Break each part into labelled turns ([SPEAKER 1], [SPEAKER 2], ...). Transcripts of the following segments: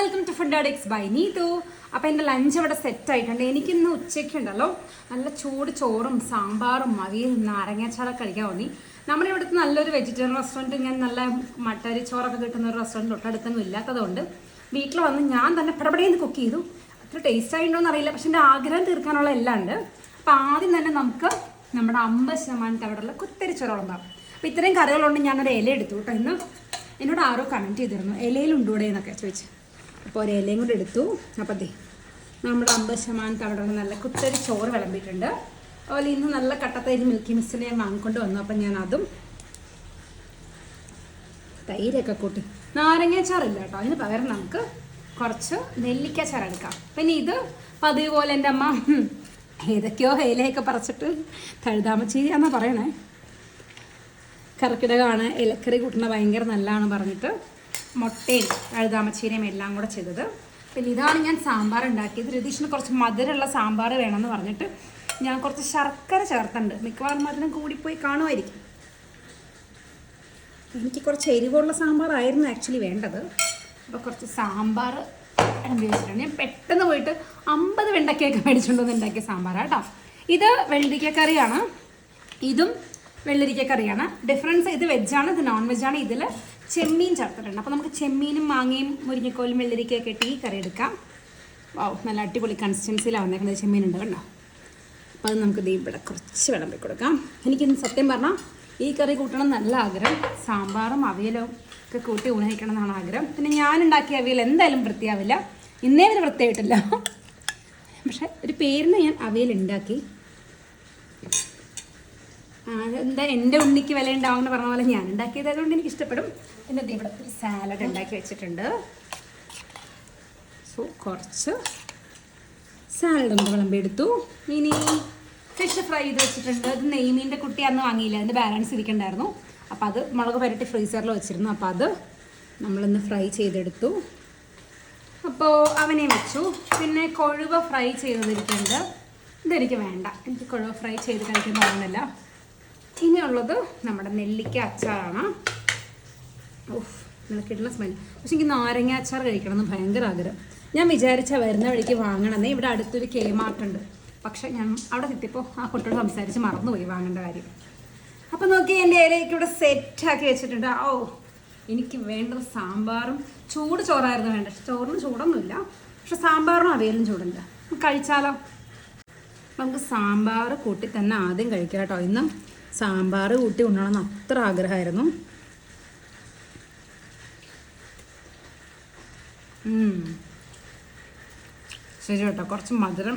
[SPEAKER 1] Welcome to food addicts by Neethu അപ്പോൾ എന്റെ lunch അവിടെ സെറ്റ് ആയിട്ടുണ്ട്. എനിക്കിന്ന് ഉച്ചയ്ക്ക് ഉണ്ടല്ലോ നല്ല ചൂട് ചോറും സാമ്പാറും അവിയലും നാരങ്ങാച്ചാറൊക്കെ കഴിക്കാൻ തോന്നി. നമ്മുടെ ഇവിടുത്തെ നല്ലൊരു വെജിറ്റേറിയൻ റെസ്റ്റോറന്റ് ഇങ്ങനെ നല്ല മട്ടരി ചോറൊക്കെ കിട്ടുന്ന ഒരു റെസ്റ്റോറന്റ് തൊട്ടടുത്തൊന്നും ഇല്ലാത്തതുകൊണ്ട് വീട്ടിൽ വന്ന് ഞാൻ തന്നെ പടപടേന്ന് കുക്ക് ചെയ്തു. അത്ര ടേസ്റ്റ് ആയിട്ടുണ്ടോ അറിയില്ല. പക്ഷെ എന്റെ ആഗ്രഹം തീർക്കാനുള്ള എല്ലാം ഉണ്ട്. അപ്പോൾ ആദ്യം തന്നെ നമുക്ക് നമ്മുടെ അമ്പത് ശതമാനത്തെ അവിടെയുള്ള കുത്തരി ചോറ് ഉണ്ടാവും അപ്പോൾ ഇത്രയും കറികളുണ്ട്. ഞാനൊരു ഇല എടുത്തു കേട്ടോ ഇന്ന്. എന്നോട് ആരോ കമന്റ് ചെയ്തിരുന്നു. ഇലയിലുണ്ടൂടെ എന്നൊക്കെ ചോദിച്ചു. അപ്പോൾ ഒരു ഇലയും കൂടെ എടുത്തു. അപ്പോൾ ദേ നമ്മുടെ അമ്പത് ശതമാനം അവിടെ നല്ല കുത്തരി ചോറ് വിളമ്പിയിട്ടുണ്ട്. അതുപോലെ ഇന്ന് നല്ല കട്ടത്തൈര് മിൽക്കി മിസ്റ്റിനെ ഞാൻ വാങ്ങിക്കൊണ്ട് വന്നു. അപ്പം ഞാൻ അതും തൈരൊക്കെ കൂട്ടി. നാരങ്ങാച്ചാറില്ല കേട്ടോ. അതിന് പകരം നമുക്ക് കുറച്ച് നെല്ലിക്കാച്ചാർ എടുക്കാം. പിന്നെ ഇത് പതിവ് പോലെ എന്റെ അമ്മ ഏതൊക്കെയോ ഇലയൊക്കെ പറിച്ചിട്ട് തഴുതാമച്ചീരിയാന്നാ പറയണേ. കർക്കിടകമാണ്. ഇലക്കറി കൂട്ടുന്ന ഭയങ്കര നല്ലതാണ് പറഞ്ഞിട്ട് മുട്ടയും അഴുതാമച്ചീരയും എല്ലാം കൂടെ ചെയ്തത്. പിന്നെ ഇതാണ് ഞാൻ സാമ്പാർ ഉണ്ടാക്കിയത്. രതീഷിന് കുറച്ച് മധുരമുള്ള സാമ്പാർ വേണമെന്ന് പറഞ്ഞിട്ട് ഞാൻ കുറച്ച് ശർക്കര ചേർത്തുണ്ട് മിക്കവാറും മധുരം കൂടിപ്പോയി കാണുമായിരിക്കും. എനിക്ക് കുറച്ച് എരിവുള്ള സാമ്പാറായിരുന്നു ആക്ച്വലി വേണ്ടത്. അപ്പോൾ കുറച്ച് സാമ്പാർ ഉപയോഗിച്ചിട്ടുണ്ട് ഞാൻ പെട്ടെന്ന് പോയിട്ട് അമ്പത് വെണ്ടക്കയൊക്കെ മേടിച്ചുകൊണ്ടുവന്ന് ഉണ്ടാക്കിയ സാമ്പാറാണ് കേട്ടോ ഇത് വെള്ളരിക്ക കറിയാണ്. ഇതും വെള്ളരിക്ക കറിയാണ്. ഡിഫറൻസ് ഇത് വെജാണ് ഇത് നോൺ വെജാണ് ഇതിൽ ചെമ്മീൻ ചേർത്തിട്ടുണ്ട് അപ്പോൾ നമുക്ക് ചെമ്മീനും മാങ്ങയും മുരിങ്ങക്കോലും വെള്ളരിക്കയൊക്കെ ഇട്ട് ഈ കറി എടുക്കാം. വാവ് നല്ല അടിപൊളി കൺസിസ്റ്റൻസിയിലാണ് വന്നേക്കുന്നത് ചെമ്മീൻ ഉണ്ട് കണ്ടോ? അപ്പോൾ അത് നമുക്ക് ഇവിടെ കുറച്ച് വിളമ്പി കൊടുക്കാം. എനിക്കിന്ന് സത്യം പറഞ്ഞാൽ ഈ കറി കൂട്ടണം നല്ല ആഗ്രഹം. സാമ്പാറും അവിയലും ഒക്കെ കൂട്ടി ഊണിക്കണം എന്നാണ് ആഗ്രഹം. പിന്നെ ഞാൻ ഉണ്ടാക്കിയ അവിയൽ എന്തായാലും വൃത്തിയാവില്ല. ഇന്നേ വരെ വൃത്തിയായിട്ടില്ല. പക്ഷെ ഒരു പേരിന് ഞാൻ അവിയൽ ഉണ്ടാക്കി. എന്താ എന്റെ ഉണ്ണിക്ക് വില ഉണ്ടാവുമെന്ന് പറഞ്ഞ പോലെ ഞാൻ ഉണ്ടാക്കിയത് അതുകൊണ്ട് എനിക്ക് ഇഷ്ടപ്പെടും. പിന്നെ ഇവിടെ ഒരു സാലഡ് ഉണ്ടാക്കി വെച്ചിട്ടുണ്ട്. സോ കുറച്ച് സാലഡ് ഒന്ന് വിളമ്പെടുത്തു ഇനി ഫിഷ് ഫ്രൈ ചെയ്ത് വെച്ചിട്ടുണ്ട്. അത് നെയ്മീന്റെ കുട്ടി അന്ന് വാങ്ങിയില്ല. അതിന്റെ ബാലൻസ് ഇരിക്കണ്ടായിരുന്നു. അപ്പോൾ അത് മുളക് പുരട്ടി ഫ്രീസറിൽ വെച്ചിരുന്നു. അപ്പോൾ അത് നമ്മളിന്ന് ഫ്രൈ ചെയ്തെടുത്തു. അപ്പോൾ അവനെ വെച്ചു. പിന്നെ കൊഴുവ ഫ്രൈ ചെയ്തതിരിക്കുന്നുണ്ട്. ഇതെനിക്ക് വേണ്ട. എനിക്ക് കൊഴുവ ഫ്രൈ ചെയ്ത് കഴിക്കാൻ തോന്നുന്നില്ല ഇനിയുള്ളത് നമ്മുടെ നെല്ലിക്ക അച്ചാറാണ്. ഓഫ് നിനക്കിട്ടുള്ള സ്മെൽ പക്ഷെ എനിക്ക് നാരങ്ങ അച്ചാർ കഴിക്കണം എന്ന് ഭയങ്കര ആഗ്രഹം. ഞാൻ വിചാരിച്ച വരുന്ന വഴിക്ക് വാങ്ങണമെന്നേ ഇവിടെ അടുത്തൊരു കെ മാർട്ട് ഉണ്ട് പക്ഷെ ഞാൻ അവിടെ എത്തിയപ്പോൾ ആ കുട്ടിയോട് സംസാരിച്ച് മറന്നുപോയി വാങ്ങേണ്ട കാര്യം. അപ്പം നോക്കി എന്റെ ഇലയൊക്കെ ഇവിടെ സെറ്റാക്കി വെച്ചിട്ടുണ്ട്. ഓ എനിക്ക് വേണ്ടത് സാമ്പാറും ചൂട് ചോറായിരുന്നു വേണ്ട ചോറിന് ചൂടൊന്നുമില്ല. പക്ഷെ സാമ്പാറും അവയിലും ചൂടുണ്ട്. കഴിച്ചാലോ? നമുക്ക് സാമ്പാർ കൂട്ടി തന്നെ ആദ്യം കഴിക്കാം കേട്ടോ. ഇന്ന് സാമ്പാർ കൂട്ടി ഉണ്ണണമെന്ന് അത്ര ആഗ്രഹമായിരുന്നു. ശരി കേട്ടോ കുറച്ച് മധുരം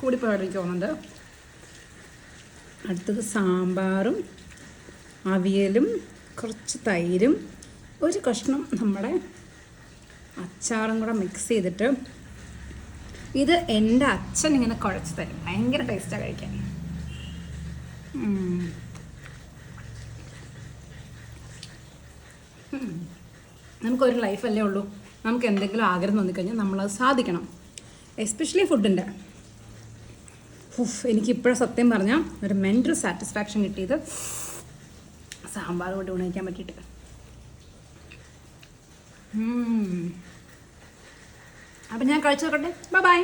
[SPEAKER 1] കൂടി എനിക്ക് തോന്നുന്നുണ്ട് അടുത്തത് സാമ്പാറും അവിയലും കുറച്ച് തൈരും ഒരു കഷ്ണം നമ്മുടെ അച്ചാറും കൂടെ മിക്സ് ചെയ്തിട്ട് ഇത് എന്റെ അച്ഛൻ ഇങ്ങനെ കുഴച്ച് തരും ഭയങ്കര ടേസ്റ്റാണ് കഴിക്കാൻ. നമുക്കൊരു ലൈഫല്ലേ ഉള്ളൂ. നമുക്ക് എന്തെങ്കിലും ആഗ്രഹം തോന്നിക്കഴിഞ്ഞാൽ നമ്മളത് സാധിക്കണം. എസ്പെഷ്യലി ഫുഡിന്റെ ഉഫ് എനിക്കിപ്പോഴും സത്യം പറഞ്ഞാൽ ഒരു മെന്റൽ സാറ്റിസ്ഫാക്ഷൻ കിട്ടിയത് സാമ്പാർ കൊണ്ട് ഉണയിക്കാൻ പറ്റിയിട്ട്. അപ്പം ഞാൻ കഴിച്ചു നോക്കട്ടെ. ബൈ